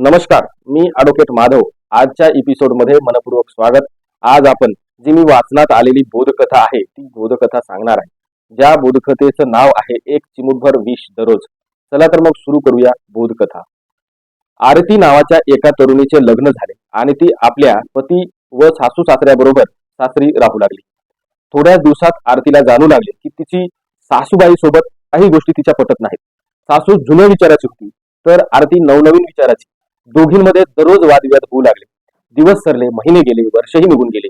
नमस्कार मी ॲडव्होकेट माधव. आजच्या एपिसोडमध्ये मनपूर्वक स्वागत. आज आपण जी मी वाचनात आलेली बोधकथा आहे ती बोधकथा सांगणार आहे. ज्या बोधकथेचं नाव आहे एक चिमुटभर विष दररोज. चला तर मग सुरू करूया बोधकथा. आरती नावाच्या एका तरुणीचे लग्न झाले आणि ती आपल्या पती व सासू सासऱ्याबरोबर सासरी राहू लागली. थोड्याच दिवसात आरतीला जाणू लागले की तिची सासूबाई सोबत काही गोष्टी तिच्या पटत नाहीत. सासू जुन्या विचाराची होती तर आरती नवनवीन विचाराची. दोघींमध्ये दररोज वादविवाद होऊ लागले. दिवस सरले महिने गेले वर्षही निघून गेले.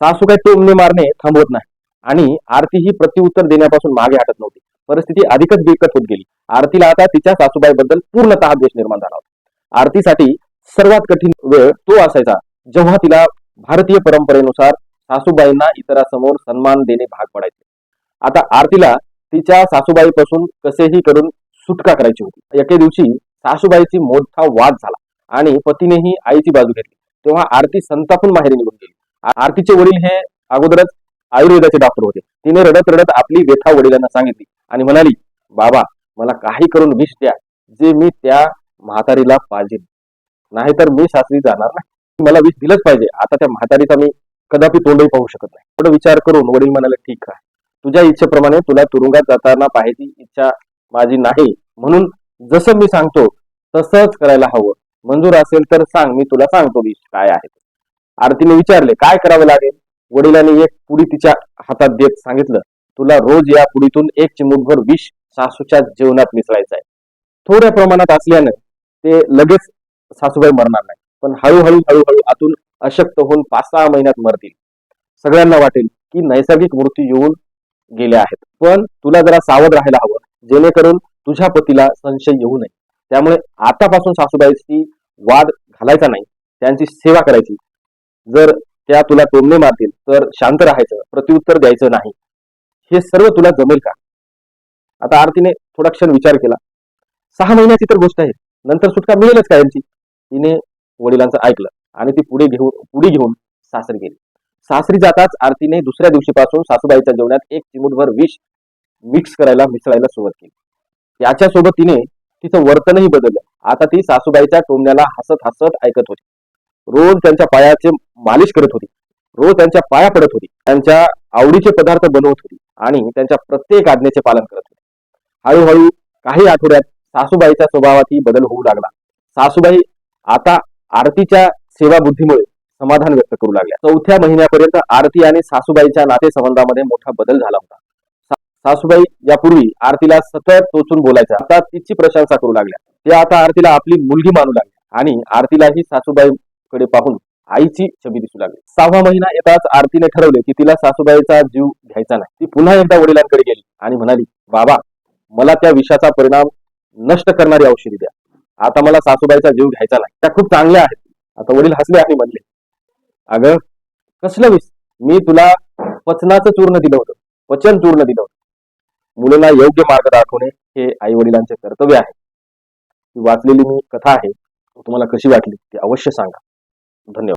सासू काय टोमणे मारणे थांबवत नाही. आणि आरती ही प्रत्युत्तर देण्यापासून मागे हटत नव्हती. परिस्थिती अधिकच बिकट होत गेली. आरतीला आता तिच्या सासूबाईबद्दल पूर्णतः द्वेष निर्माण झाला होता. आरतीसाठी सर्वात कठीण वेळ तो असायचा जेव्हा तिला भारतीय परंपरेनुसार सासूबाईंना इतरांसमोर सन्मान देणे भाग पडायचे. आता आरतीला तिच्या सासूबाईपासून कसेही करून सुटका करायची होती. एके दिवशी सासूबाईची मोठा वाद झाला आणि पतीनेही आईची बाजू घेतली. तेव्हा आरती संतापून माहेरी निघून गेली. आरतीचे वडील हे अगोदरच आयुर्वेदाचे डॉक्टर होते. तिने रडत रडत आपली व्यथा वडिलांना सांगितली आणि म्हणाली बाबा मला काही करून विष द्या. जे मी त्या म्हातारीला पाहिजे नाहीतर मी सासरी जाणार नाही. मला विष दिलंच पाहिजे. आता त्या म्हातारीचा मी कदापि तोंडही पाहू शकत नाही. थोडं विचार करून वडील म्हणाले ठीक आहे. तुझ्या इच्छेप्रमाणे तुला तुरुंगात जाताना पाहायची इच्छा माझी नाही. म्हणून जसं मी सांगतो तसंच करायला हवं. मंजूर असेल तर सांग मी तुला सांगतो विष काय आहे. आरतीने विचारले काय करावं लागेल? वडिलांनी एक पुडी तिच्या हातात देत सांगितलं तुला रोज या पुडीतून एक चिमुटभर विष सासूच्या जेवणात मिसळायचं आहे. थोड्या प्रमाणात असल्यानं ते लगेच सासूबाई मरणार नाही पण हळूहळू हळूहळू आतून अशक्त होऊन पाच सहा महिन्यात मरतील. सगळ्यांना वाटेल की नैसर्गिक मृत्यू येऊन गेल्या आहेत. पण तुला जरा सावध राहायला हवं. जेणेकरून तुझ्या पतीला संशय येऊ नये. त्यामुळे आतापासून सासूबाईची वाद घालायचा नाही. त्यांची सेवा करायची. जर त्या तुला टोमणे मारतील तर शांत राहायचं प्रत्युत्तर द्यायचं नाही. हे सर्व तुला जमेल का? आता आरतीने थोडा क्षण विचार केला. सहा महिन्याची तर गोष्ट आहे. नंतर सुटका मिळेलच का यांची? तिने वडिलांचं ऐकलं आणि ती पुढे घेऊन पुढे घेऊन सासरी गेली. सासरी जाताच आरतीने दुसऱ्या दिवशीपासून सासूबाईच्या जेवणात एक चिमूटभर विष मिक्स करायला मिसळायला सुरुवात केली. त्याच्यासोबत तिने तिचं वर्तनही बदललं. आता ती सासूबाईच्या टोमण्याला हसत हसत ऐकत होती. रोज त्यांच्या पायाचे मालिश करत होती. रोज त्यांच्या पाया पडत होती. त्यांच्या आवडीचे पदार्थ बनवत होती आणि त्यांच्या प्रत्येक आज्ञेचे पालन करत होती. हळूहळू काही आठवड्यात सासूबाईच्या स्वभावातही बदल होऊ लागला. सासूबाई आता आरतीच्या सेवाबुद्धीमुळे समाधान व्यक्त करू लागल्या. चौथ्या महिन्यापर्यंत आरती आणि सासूबाईच्या नातेसंबंधामध्ये मोठा बदल झाला होता. सासूबाई यापूर्वी आरतीला सतत टोचून बोलायच्या. आता तिची प्रशंसा करू लागल्या. ते आता आरतीला आपली मुलगी मानू लागल्या. आणि आरतीलाही सासूबाईकडे पाहून आईची छबी दिसू लागली. सहावा महिना येताच आरतीने ठरवले की तिला सासूबाईचा जीव घ्यायचा नाही. ती पुन्हा एकदा वडिलांकडे गेली आणि म्हणाली बाबा मला त्या विषाचा परिणाम नष्ट करणारी औषधी द्या. आता मला सासूबाईचा जीव घ्यायचा नाही. त्या खूप चांगल्या आहेत. आता वडील हसले आणि म्हणले अगं कसलं विष? मी तुला पचनाचं चूर्ण दिलं होतं. पचन चूर्ण दिलं होतं. मुलाला योग्य मार्ग दाखवणे हे आई वडिलांचे कर्तव्य आहे. वाचलेली मी कथा आहे. तुम्हाला कशी वाटली ती अवश्य सांगा. धन्यवाद.